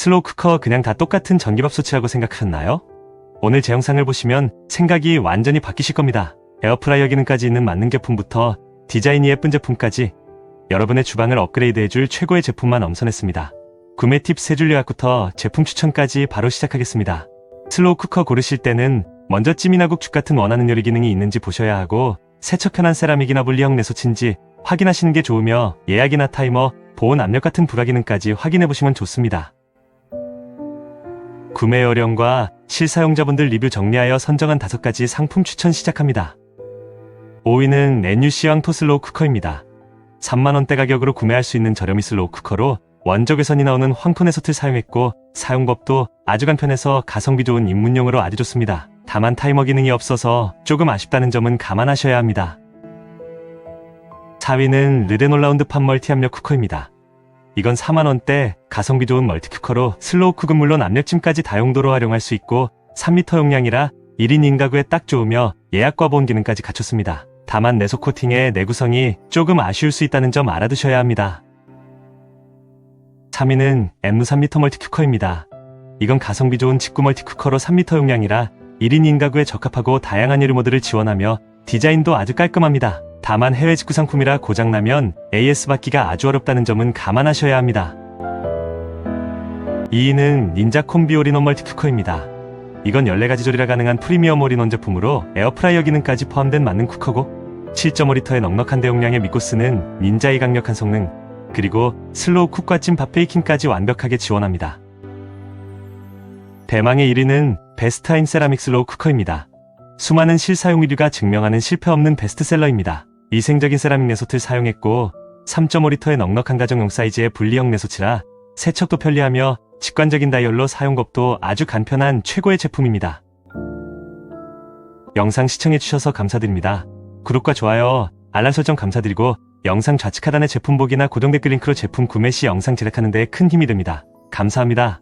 슬로우 쿠커 그냥 다 똑같은 전기밥솥이라고 생각하셨나요? 오늘 제 영상을 보시면 생각이 완전히 바뀌실 겁니다. 에어프라이어 기능까지 있는 만능 제품부터 디자인이 예쁜 제품까지 여러분의 주방을 업그레이드해줄 최고의 제품만 엄선했습니다. 구매 팁 세 줄 요약부터 제품 추천까지 바로 시작하겠습니다. 슬로우 쿠커 고르실 때는 먼저 찜이나 국죽 같은 원하는 요리 기능이 있는지 보셔야 하고 세척현한 세라믹이나 분리형 내소치인지 확인하시는 게 좋으며 예약이나 타이머, 보온 압력 같은 불화 기능까지 확인해 보시면 좋습니다. 구매 요령과 실사용자분들 리뷰 정리하여 선정한 다섯 가지 상품 추천 시작합니다. 5위는 네뉴시왕 토 슬로우 쿠커입니다. 3만원대 가격으로 구매할 수 있는 저렴이 슬로우 쿠커로 원적외선이 나오는 황토네 솥을 사용했고 사용법도 아주 간편해서 가성비 좋은 입문용으로 아주 좋습니다. 다만 타이머 기능이 없어서 조금 아쉽다는 점은 감안하셔야 합니다. 4위는 르데놀라운드 판 멀티 압력 쿠커입니다. 이건 4만원대 가성비 좋은 멀티쿠커로 슬로우 쿡은 물론 압력찜까지 다용도로 활용할 수 있고 3m 용량이라 1인 인가구에 딱 좋으며 예약과 보온 기능까지 갖췄습니다. 다만 내소 코팅의 내구성이 조금 아쉬울 수 있다는 점 알아두셔야 합니다. 3위는 엠무 3m 멀티쿠커입니다. 이건 가성비 좋은 직구 멀티쿠커로 3m 용량이라 1인 인가구에 적합하고 다양한 요리 모드를 지원하며 디자인도 아주 깔끔합니다. 다만 해외 직구 상품이라 고장나면 AS 받기가 아주 어렵다는 점은 감안하셔야 합니다. 2위는 닌자 콤비 올인원 멀티 쿠커입니다. 이건 14가지 조리가 가능한 프리미엄 올인원 제품으로 에어프라이어 기능까지 포함된 만능 쿠커고 7.5리터의 넉넉한 대용량에 믿고 쓰는 닌자의 강력한 성능 그리고 슬로우 쿡과 찜밥 베이킹까지 완벽하게 지원합니다. 대망의 1위는 베스타인 세라믹 슬로우 쿠커입니다. 수많은 실사용 리뷰가 증명하는 실패 없는 베스트셀러입니다. 위생적인 세라믹 내솥을 사용했고 3.5리터의 넉넉한 가정용 사이즈의 분리형 내솥이라 세척도 편리하며 직관적인 다이얼로 사용법도 아주 간편한 최고의 제품입니다. 영상 시청해주셔서 감사드립니다. 구독과 좋아요, 알람 설정 감사드리고 영상 좌측 하단의 제품 보기나 고정 댓글 링크로 제품 구매 시 영상 제작하는 데 큰 힘이 됩니다. 감사합니다.